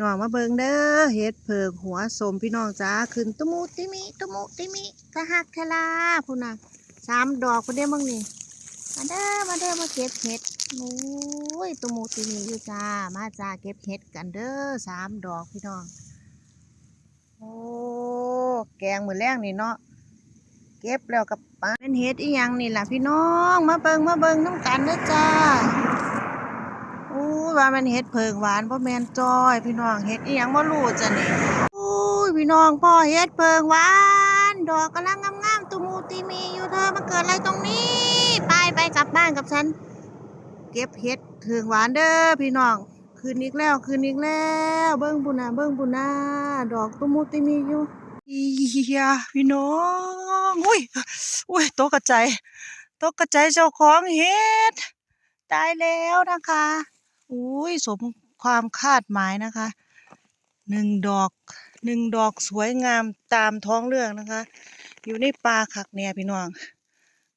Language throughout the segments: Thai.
น้องมาเบิงเด้อเฮ็ดเพิกหัวสมพี่น้องจ้าขึ้นตุมุติมิตุมุติมิตะหักทะลาพุ่นน่ะสามดอกพุ่นเด้อมึงนี่มาเด้อมาเด้อมาเก็บเห็ดโอ้ยตุมุติมิอยู่จ้ามาจ้าเก็บเห็ดกันเด้อสามดอกพี่น้องโอ้แกงมือแรงนี่เนาะเก็บแล้วกับปาเป็นเห็ดอีหยังนี่ล่ะพี่น้อง มาเบิงมาเบิงน้ำกันเด้อจ้า ว่ามันเฮ็ดเพิงหวานพ่อแมนจอย พี่น้องเฮ็ดอีหยังบ่รู้จ้ะนี่อู้ยพี่น้องพ่อเฮ็ดเพิงหวาน ดอกกำลังงามๆตุมูตีมีอยู่เธอมาเกิดอะไรตรงนี้ ไปไปกลับบ้านกับฉัน เก็บเฮ็ดเพิงหวานเด้อพี่น้องคืนอีกแล้วคืนอีกแล้ว เบิ่งบุญน่ะเบิ่งบุญน่ะดอกตุมูตีมีอยู่อียพี่น้องอุ้ยอุ้ยตกกระใจายตกกระใจายเจ้าของเฮ็ดตายแล้วนะคะ อุ้ยสมความคาดหมายนะคะหนึ่งดอกหนึ่งดอกสวยงามตามท้องเรื่องนะคะ อยู่ในป่าคักเนี่ยพี่น้อง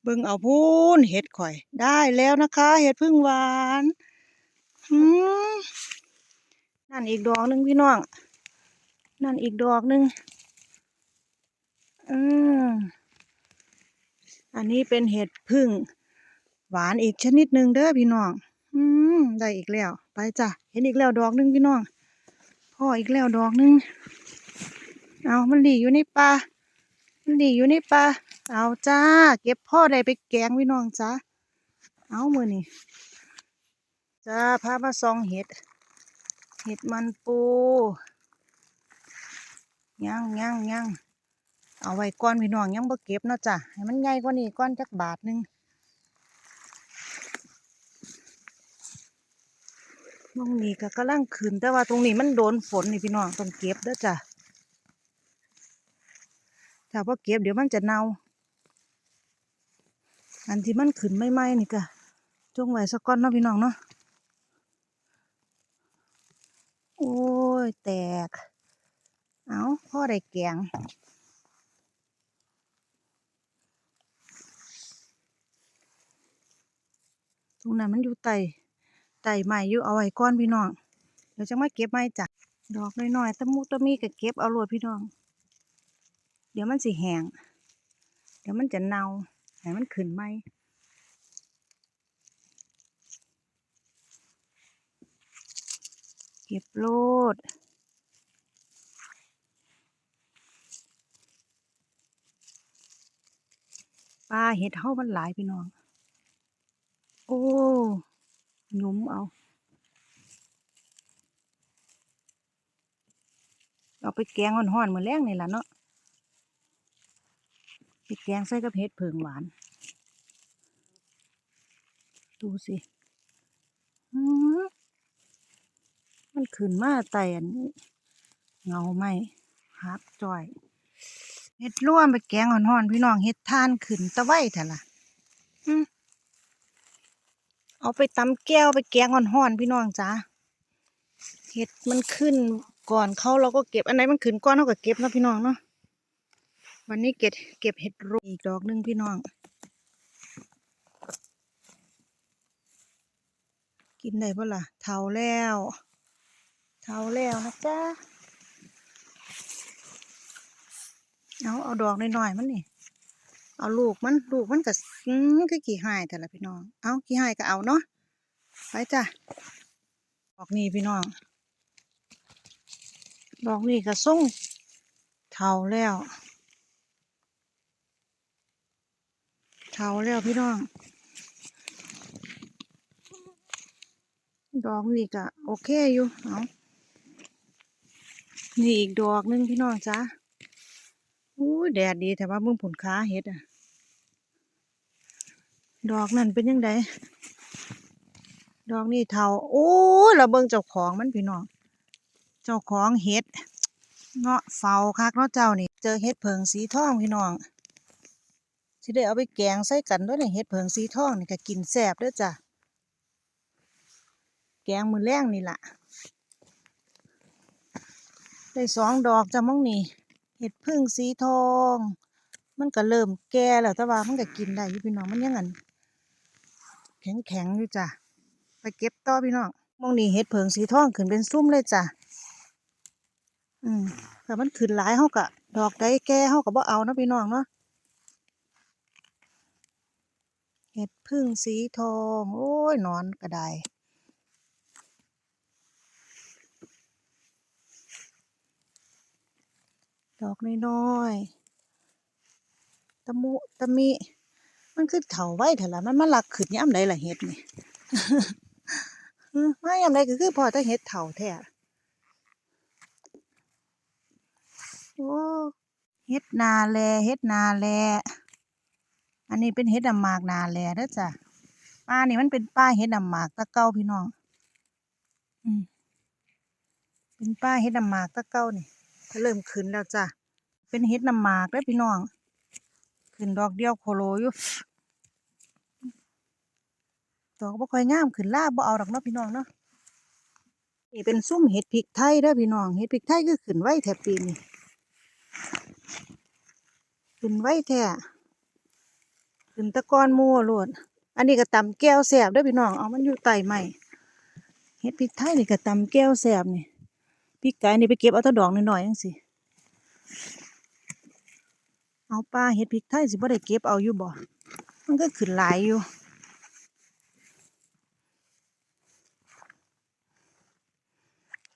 เบิ่งเอาพูนเห็ดข่อย ได้แล้วนะคะ เห็ดพึ่งหวานนั่นอีกดอกหนึ่งพี่น้อง นั่นอีกดอกหนึ่งอืมอันนี้เป็นเห็ดพึ่ง หวานอีกชนิดหนึ่งเด้อพี่น้อง อืมได้อีกแล้ว ไปจ้ะ เห็นอีกแล้วดอกหนึงพี่น้อง พ่ออีกแล้วดอกหนึง เอามันหลีอยู่ในป่า มันหลีอยู่ในป่า เอาจ้า เก็บพ่อได้ไปแกงพี่น้องจ้าเอามือนี่จ้าพามาซองเห็ด เห็ดมันปูย่างย่างย่างเอาไว้ก่อนพี่น้องยังบ่เก็บเนาะจ้ะให้มันใหญ่กว่านี้ก่อนจักบาทหนึง ตรงนี้ก็กำลังขึ้นแต่ว่าตรงนี้มันโดนฝนนี่พี่น้องต้องเก็บด้อจ้ะถ้าพอเก็บเดี๋ยวมันจะเน่า อันที่มันขึ้นไม่ไหม้นี่ก็จงไว้สักก้อนเนาะพี่น้องเนาะโอ้ยแตก เอาพ่อได้แกงตรงนั้นมันอยู่ไต ไต่ใหม่อยู่เอาไว้ก่อนพี่น้อง เดี๋ยวจะมาเก็บใหม่จ้ะดอกน้อยๆตะมุตะมีก็เก็บเอาโลดพี่น้อง เดี๋ยวมันสิแห้งเดี๋ยวมันจะเน่าให้มันขึ้นใหม่เก็บโลดปลาเห็ดเฮามันหลายพี่น้อง โอ้ ยุมเอาเอาไปแกงห่อนๆเหมือนแรงนี่ล่ะเนาะไปแกงใส่กับเห็ดเผิงหวาน ดูสิมันขึ้นมาแต่อันนี้เงาไหมฮักจอยเห็ดร่วมไปแกงห่อนๆพี่น้องเห็ดทานขึ้นตะไว้แท้ล่ะอื้อ เอาไปตำแก้วไปแกงห่อนๆพี่น้องจ้าเห็ดมันขึ้นก่อนเขาเราก็เก็บอันไหนมันขึ้นก่อนเราก็เก็บนะพี่น้องเนาะวันนี้เก็บเก็บเห็ดรูอีกดอกหนึงพี่น้อง กินได้ปะล่ะเทาแล้วเทาแล้วนะจ๊ะเอาเอาดอกน้อยๆมันนี่ เอาลูกมันลูกมันก็คือกี่หายแต่ละพี่น้อง เอากี่หายก็เอาเนาะไปจ้ะดอกนี้พี่น้องดอกนี้ก็ส่งเทาแล้วเทาแล้วพี่น้อง ดอกนี่ก็โอเคอยู่เอานี่อีกดอกนึงพี่น้องจ้าอู้ยแดดดีแต่ว่ามึงผลค้าเฮ็ดอะ ดอกนั่นเป็นยังไงดอกนี่เทาโอ้เราเบิ่งเจ้าของมันพี่น้อง เจ้าของเห็ดเนาะเฝ้าคักเนาะเจ้านี่ เจอเห็ดเผิงสีทองพี่น้องสิได้เอาไปแกงใส่กันด้วยนี่เห็ดเผิงสีทองนี่ก็กินแซบด้อจ้ะ แกงมือแรงนี่ล่ะ ได้สองดอกจ้ะมั่งนี่ เห็ดพึ่งสีทอง มันก็เริ่มแก่แล้วแต่ว่ามันก็กินได้พี่น้องมันยังอัน แข็งแข็งๆอยู่จ้ะไปเก็บต่อพี่น้องมองนี่เห็ดเผิงสีทองขึ้นเป็นซุ้มเลยจ้ะอืมแต่มันขึ้นหลายเฮาก็ดอกใดแก่เฮาก็บ่เอานะพี่น้องเนาะเห็ดพึ่งสีทอง โอ้ยหนอนก็ไดดอกน้อยๆตะมุตะมิ มันคือเถาไว้เถอะละมันมาลักขึ้นยามใดล่ะเห็ดนี่มายามใดก็คือพอแต่เห็ดเถาแท้โอ้เฮ็ดนาแลเฮ็ดนาแลอันนี้เป็นเฮ็ดน้ำหมากนาแลเด้อจ้ะป้านี่มันเป็นป้าเฮ็ดน้ำหมากตะเก้าพี่น้องอืมเป็นป้าเฮ็ดน้ำหมากตะเก้านี่เริ่มขึ้นแล้วจ้ะเป็นเฮ็ดน้ำหมากเด้อพี่น้อง ขึ้นดอกเดียวโคโลอยู่ดอกบ่ค่อยงามขึ้นลาบ่เอาดอกเนาะพี่น้องเนาะนี่เป็นซุ่มเห็ดพริกไทยเด้อพี่น้องเห็ดพริกไทยคือขึ้นไว้แถบปีนี้ขึ้นไว้แท้ขึ้นตะกอนมู่โลดอันนี้ก็ตำแก้วแซ่บเด้อพี่น้องเอามันอยู่ใต้ไม้เฮ็ดพริกไทยนี่ก็ตำแก้วแซ่บนี่พริกไก่นี่ไปเก็บเอาตะดอกหน้อยๆจังซี่ เอาปลาเฮ็ดพริกไทยสิบ่ได้เก็บเอาอยู่บ่ มันก็ขึ้นหลายอยู่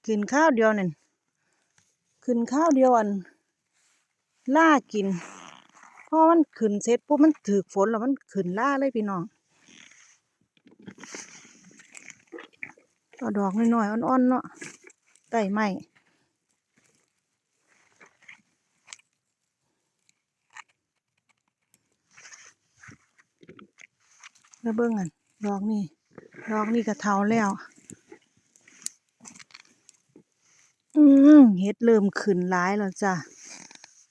ขึ้นข้าวเดียวนั่นขึ้นข้าวเดียวอันล่ากินเพราะมันขึ้นเสร็จปุ๊บมันถือฝนแล้วมันขึ้นล่าเลยพี่น้องเอาดอกน้อยๆอ่อนๆเนาะใต้ไม้ แล้วเบิ่งอันดอกนี่ดอกนี่ก็เทาแล้ว อืมเฮ็ดเริ่มขึ้นหลายแล้วจ้ะ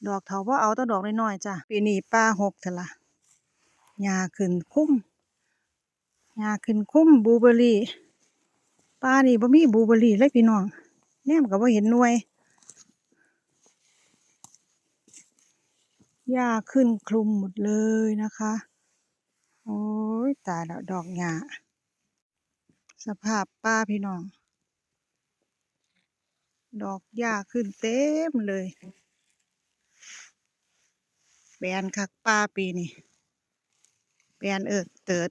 ดอกเถาว่าเอาแต้ดอกน้อยๆจ้ะ ปีนี้ป้าหกเถอะละหญ้าขึ้นคุ้มหญ้าขึ้นคุ้มบูเบอรี่ป้านี่บ่มีบูเบอร์รี่เลยพี่น้องแนมก็บ่เห็นหน่วยหญ้าขึ้นคลุมหมดเลยนะคะ โอ้ยตายแล้วดอกหญ้าสภาพป้าพี่น้อง ดอกหญ้าขึ้นเต็มเลยแบนคักป้าปีนี้แบนเอิกเติด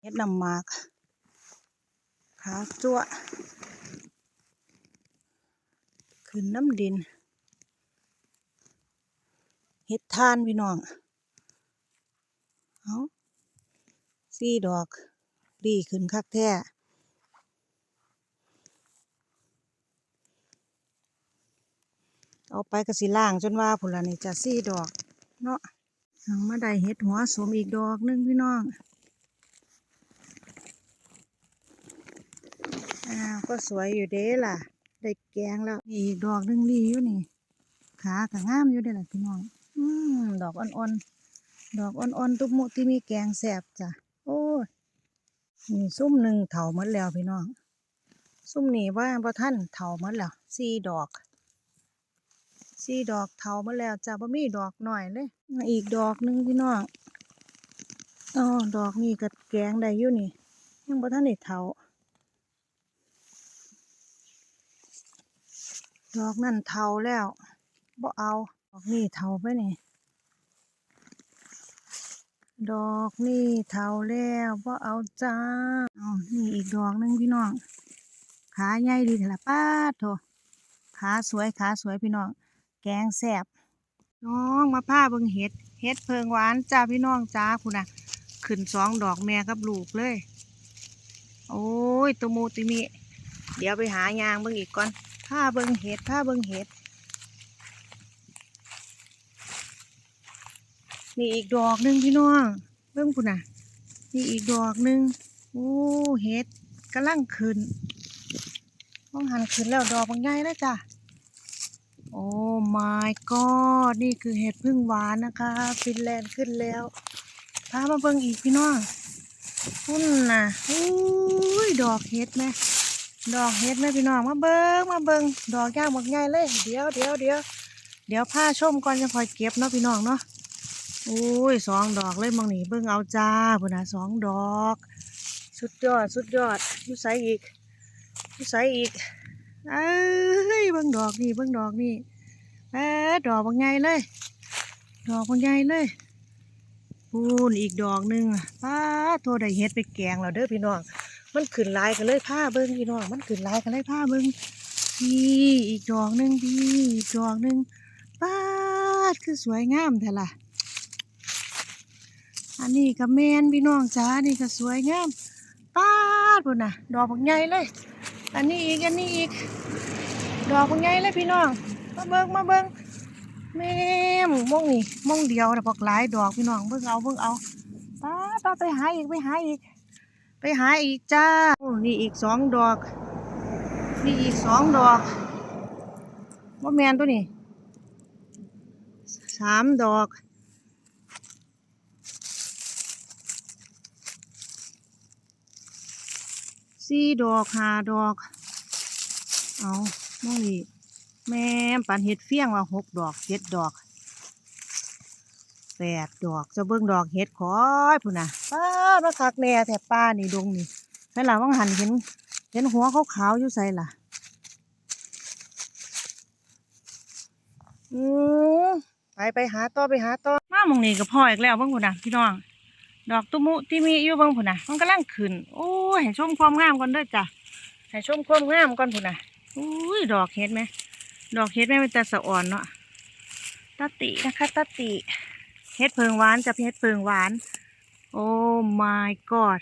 เฮ็ดน้ำมาก ขาจั่วขึ้นน้ำดินเฮ็ดทานพี่น้อง เอาสี่ดอกดีขึ้นคักแท้เอาไปกระสิล่างจนว่าผุนละนี่จะสี่ดอก เนาะเอามาได้เฮ็ดหัวสมอีกดอกนึงพี่น้อง อ้าว ก็สวยอยู่เด้ล่ะ ได้แกงแล้วนี่อีกดอกหนึงดีอยู่นี่ ขาก็งามอยู่เด้ล่ะพี่น้อง อืมดอกอ่อนๆ ดอกอ่อนๆตุกมุที่มีแกงแซ่บจ้ะ โอ้ยนี่ซุ่มหนึ่งเถาหมดแล้วพี่น้อง ซุ่มนี่ว่าบ่ท่านเถาหมดแล้วสี่ดอกสี่ดอกเถาหมดแล้วจ้ะบ่มีดอกหน่อยเลย อีกดอกหนึงพี่น้องอ๋อดอกนี่ก็แกงได้อยู่นี่ ยังบ่ท่านได้เถา ดอกนั่นเทาแล้วบ่เอาดอกนี่เทาไปนี่ดอกนี่เทาแล้วบ่เอาจ้าเอานี่อีกดอกหนึงพี่น้อง ขาใหญ่ดีเถอะละป้าโถขาสวยขาสวยพี่น้อง แกงแซ่บน้องมาผ้าเบิงเห็ด เห็ดเพิงหวานจ้าพี่น้องจ้าคุณน่ะ ขึ้นสองดอกแม่กับลูกเลย โอ้ยตุมูติมิเดี๋ยวไปหายางเบิ่งอีกก่อน ผ้าเบิงเห็ดผ้าเบิงเห็ด นี่อีกดอกหนึ่งพี่น้อง เบิ่งพุ่นน่ะ นี่อีกดอกหนึ่งโอ้เห็ดกำลังขึ้นมองหันขึ้นแล้วดอกบางใหญ่แล้วจ้ะโอ้ my god นี่คือเห็ดพึ่งหวานนะคะ ฟินแลนด์ขึ้นแล้วพามาเบิ่งอีกพี่น้องพุ่นน่ะอุ้ย ดอกเห็ดไหม ดอกเฮ็ดแม่พี่น้องมาเบิงมาเบิงดอกยางบักใหญ่เลย เดี๋ยวเดี๋ยวเดี๋ยวเดี๋ยวผ้าชมก่อนจะคอยเก็บเนาะพี่น้องเนาะโอ้ยสองดอกเลยมองนี่เบิ่งเอาจ้าพุ่นนะสองดอก สุดยอดสุดยอดยู่ไสอีกยู่ไสอีกเอ้ยเบิ่งดอกนี่เบิ่งดอกนี่แป๊ดอกบางใหญ่เลย ดอกบางใหญ่เลยปูนอีกดอกหนึ่งป้าโทได้เฮ็ดไปแกงแล้วเด้อพี่น้อง มันขึ้นลายกันเลยผ้าเบิ่งพี่น้องมันขึ้นลายกันเลยผ้าเบิ่งพี่อีกดอกหนึ่งพี่อีกดอกหนึ่งป้าดคือสวยงามแท้ล่ะอันนี้ก็แมนพี่น้องจ้าอันนี่ก็สวยงามป้าดพุ่นน่ะดอกบักใหญ่เลย อันนี้อีกอันนี้อีก ดอกบักใหญ่เลยพี่น้องมาเบิ่งมาเบิ่งแม่มมองนี่มองเดียวแต่บอกหลายดอกพี่น้องเบิ่งเอาเบิ่งเอาป้าดป้าดไปหาอีกไปหาอีก ไปหาอีกจ้านี่อีกสองดอก นี่อีกสองดอกว่าแมนตัวนี้สามดอก สี่ดอกห้าดอก เอามองนี่แม่ปันเห็ดเฟี้ยงว่าหกดอกเจ็ดดอก ดดอกจะเบิ่งดอกเห็ดคอยพุ่นน่ะป้ามาคักแน่แถบป้านี่ดงนี่ใส่ลังว่างหันเห็น เห็นหัวขาวๆอยู่ใส่ล่ะอืมไปไปหาต่อไปหาต่อมามองนี่ก็พ่ออีกแล้วเบิ่งพุ่นน่ะพี่น้อง ดอกตุมุที่มีอยู่เบางพุ่นน่ะมันกำลังขึ้น โอ้ยให้ชมความงามก่อนเด้อจ้ะให้ชมความงามก่อนพุ่นน่ะอุ้ยดอกเห็ดไหมดอกเห็ดแม่เป็นตาสะอ่อนเนาะตาตินะคะตาติ เห็ดเพิงหวานจะเห็ดเพิงหวาน โอ้ my god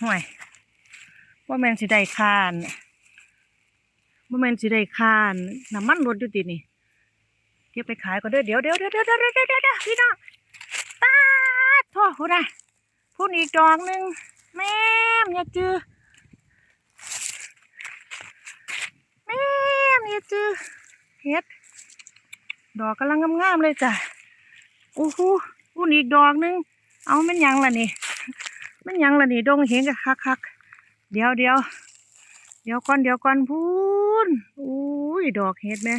ห่วยว่าแมนสิได้คานว่าแมนสิได้คานน้ำมันรถอยู่ตินี่เก็บไปขายก่อนเด้อเดี๋ยวเดี๋ยวเดี๋ยวเดี๋ยวเดี๋ยวเดี๋ยวเดี๋ยวพี่น้องตาดพ่อคุณนะพูดอีกดอกหนึ่งแม่มอย่าจือแม่มอย่าจือเฮ็ดดอกกำลังงามๆเลยจ้ะ โอ้โหพูดอีกดอกหนึ่งเอามันยังล่ะนี่ มันยังล่ะนี่ดงเห็นกะคักๆเดี๋ยวเดี๋ยวเดี๋ยวก่อนเดี๋ยวก่อนพูนอุ้ยดอกเห็ดแม่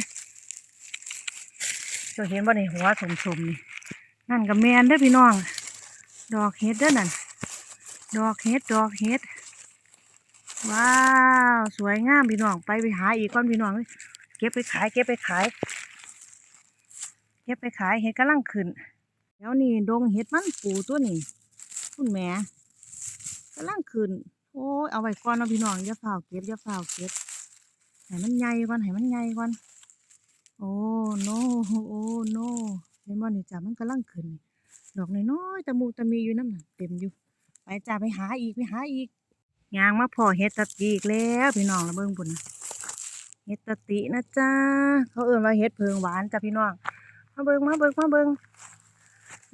จะเห็นว่าในหัวสมๆนี่ นั่นกับแมนเด้อพี่น้อง ดอกเห็ดเด้อนั่น ดอกเห็ดดอกเห็ด ว้าว สวยงามพี่น้อง ไปไปหาอีกก่อนพี่น้อง เก็บไปขายเก็บไปขาย เก็บไปขายเห็ดกำลังขึ้นแล้วนี่ดงเห็ดมันปูตัวนี้คุณแม่กำลังขึ้น โอ้ยเอาไว้ก่อนเนาะพี่น้องอย่าฝ่าวเก็บอย่าฝ่าวเก็บให้มันใหญ่ก่อนให้มันใหญ่ก่อนโอ้โนโอ้โนเห็นบ่นี่จ้ะมันกำลังขึ้น ดอกน้อยๆตะมูตะมีอยู่น้ำหน่ะเต็มอยู่ไปจ้าไปหาอีกไปหาอีกยางมาพอเฮ็ดตะตีอีกแล้วพี่น้องละเบิ่งพุ่นน่ะเฮ็ดตะตินะจ้าเขาเอิ่นว่าเฮ็ดเพิงหวานจ้ะพี่น้อง มาเบิงมาเบิงมาเบิง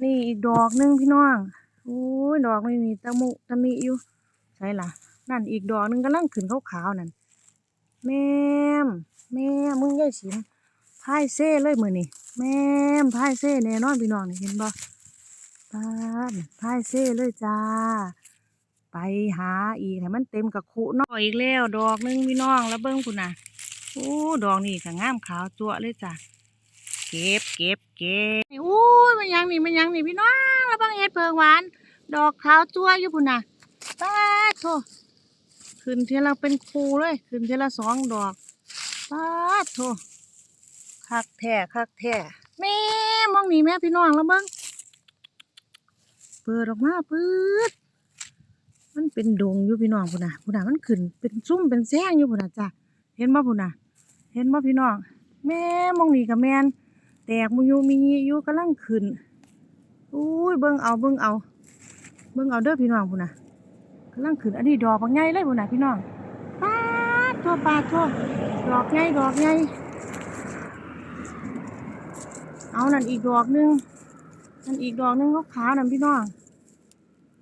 นี่อีกดอกหนึงพี่น้องโอ้ยดอกไม่มีตะมุตะมีอยู่ใช่ล่ะ นั่นอีกดอกหนึงกำลังขึ้นขาวๆนั่นแม่มแม่มึงยายฉิมพายเซ่เลยมือนี่แม่มพายเซ่แน่นอนพี่น้องนี่เห็นบ่ป้านพายเซ่เลยจ้า ไปหาอีกให้มันเต็มกับคุนาะอีกแล้ว ดอกหนึงพี่น้องแล้วเบิ้งคุณน่ะโอ้ดอกนี่ก็งามขาวจั่วเลยจ้ะ ก็บเก็บเก็บโอ้ยมันยังนี่มันยังนี่พี่น้องแล้วบางเฮ็ดเพิงหวาน ดอกขาวจั่วอยู่พุ่นน่ะป้าดโถขึ้นเทละเป็นครูเลย ขึ้นเทละสองดอกป้าดโถคักแท้คักแท้แม่มองนี่แม่พี่น้องแล้วบิ้งเปิดออกมาปื๊ดมันเป็นดงอยู่พี่น้องพุ่นน่ะพุ่นน่ะมันขึ้นเป็นซุ่มเป็นแซงอยู่พุ่นน่ะจ้ะเห็นบ่พุ่นน่ะ เห็นบ่พี่น้องแม่มองนี่กับแม่น แตกมุยูมีอยู่กำลังขึ้นอุ้ยเบิ่งเอาเบิ่งเอาเบิ่งเอาเด้อพี่น้องพุ่นน่ะกำลังขึ้นอันนี้ดอกบางใหญ่เลยพุ่นน่ะพี่น้องปาดทั่วปาดทั่วดอกใหญ่ดอกใหญ่เอานั่นอีกดอกหนึงนั่นอีกดอกหนึงขาวนั่นพี่น้อง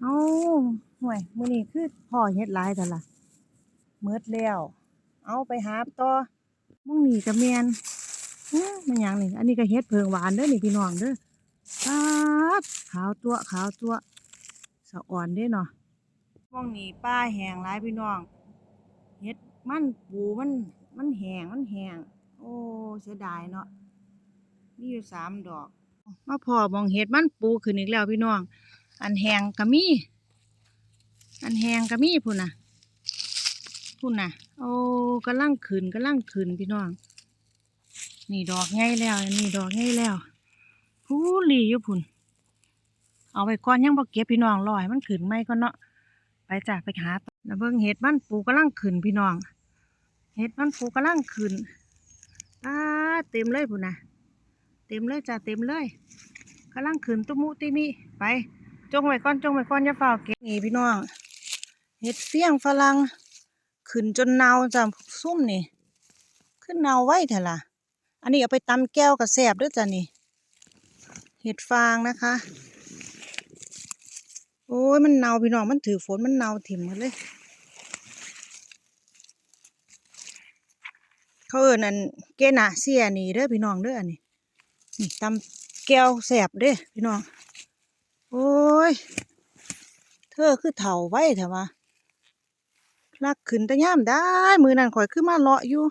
เอาห่วยมื้อนี้คือพ่อเฮ็ดหลายแต่ละเมิดแล้ว เอาไปหาต่อมึงหนีกับแมนอื้อ มันยังนี่ อันนี้ก็เฮ็ดเพิงหวานเด้อนี่พี่น้องเด้อป๊าดขาวตัวขาวตัวสะอ่อนเด้เนาะมองนี่ป้าแห้งหลายพี่น้อง เฮ็ดมันปูมันมันแห้งมันแห้งโอ้เสียดายเนาะมีอยู่สามดอก มาพอมองเห็ดมันปูขึ้นอีกแล้วพี่น้อง อันแหงก็มี อันแหงก็มีพุ่นน่ะ พุ่นน่ะ โอ้กำลังขึ้นกำลังขึ้นพี่น้อง นี่ดอกใหญ่แล้ว นี่ดอกใหญ่แล้วผู้ลีอยู่พุ่น เอาไปก่อนยังบ่เก็บพี่น้องรอให้มันขึ้นไหมก่อนเนาะ ไปจ้ะไปหาแล้วเบิ่งเห็ดมันปูกำลังขึ้นพี่น้อง เห็ดมันปูกำลังขึ้นอ้าเต็มเลยพุ่นนะเต็มเลยจ้ะเต็มเลยกำลังขึ้นตุ้มุติมิไป จงไว้ก่อนจงไว้ก่อนอย่าเฝ้าเก็บนี่พี่น้อง เห็ดเฟี้ยงฝรั่งขึ้นจนเนาจ้ะซุ่มนี่ ขึ้นเนาไว้เถอะล่ะ อันนี้เอาไปตำแก้วกับแสบด้วยจ้ะนี่ เห็ดฟางนะคะ โอ้ยมันเนาพี่น้องมันถือฝนมันเนาถิ่มหมดเลย เขาเอิ้นอันเกนาเซียนี่เด้อพี่น้องเด้ออันนี้นี่ตำแก้วแสบเด้อพี่น้อง โอ้ย เธอคือเถ่าไว้เถอะวะลักขึ้นแต่ย่ามได้ มือนั่นข่อยขึ้นมาเลาะอยู่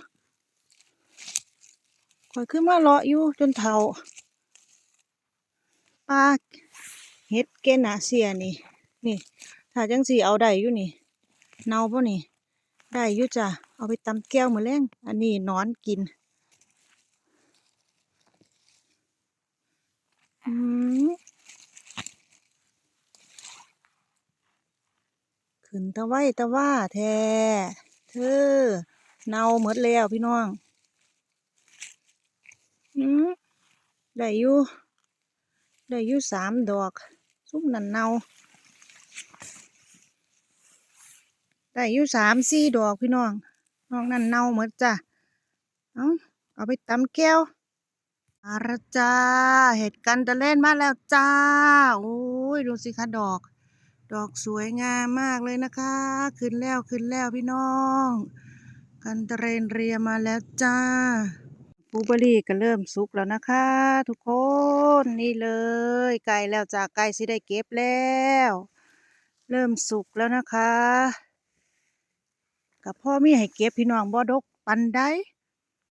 อยขึ้นมาเลาะอยู่จนเถ่าปลาเฮ็ดเกนาเซียนี่ นี่ ถ้าจังสีเอาได้อยู่นี่เนาปะนี่ได้อยู่จ้ะเอาไปตำแก้วมือแรงอันนี้นอนกินอืมขึ้นตะไว้ตะว่าแท้เธอเนาหมดแล้วพี่น้อง อืมได้อยู่ได้อยู่สามดอกซุ้มนันเนาได้อยู่สามสี่ดอกพี่น้องน้องนันเน่าหมดจ้ะเอาเอาไปตำแก้วอาระจ้าเห็ดกันตะเล่นมาแล้วจ้า โอ้ยดูสิคะดอก ดอกสวยงามมากเลยนะคะ ขึ้นแล้วขึ้นแล้วพี่น้อง กันตะเรนเรียมาแล้วจ้า บูเบอรี่ก็เริ่มสุกแล้วนะคะ ทุกคนนี่เลยไก่แล้วจากไก่สิได้เก็บแล้ว เริ่มสุกแล้วนะคะกับพ่อมีให้เก็บพี่น้องบ่ดกปันได้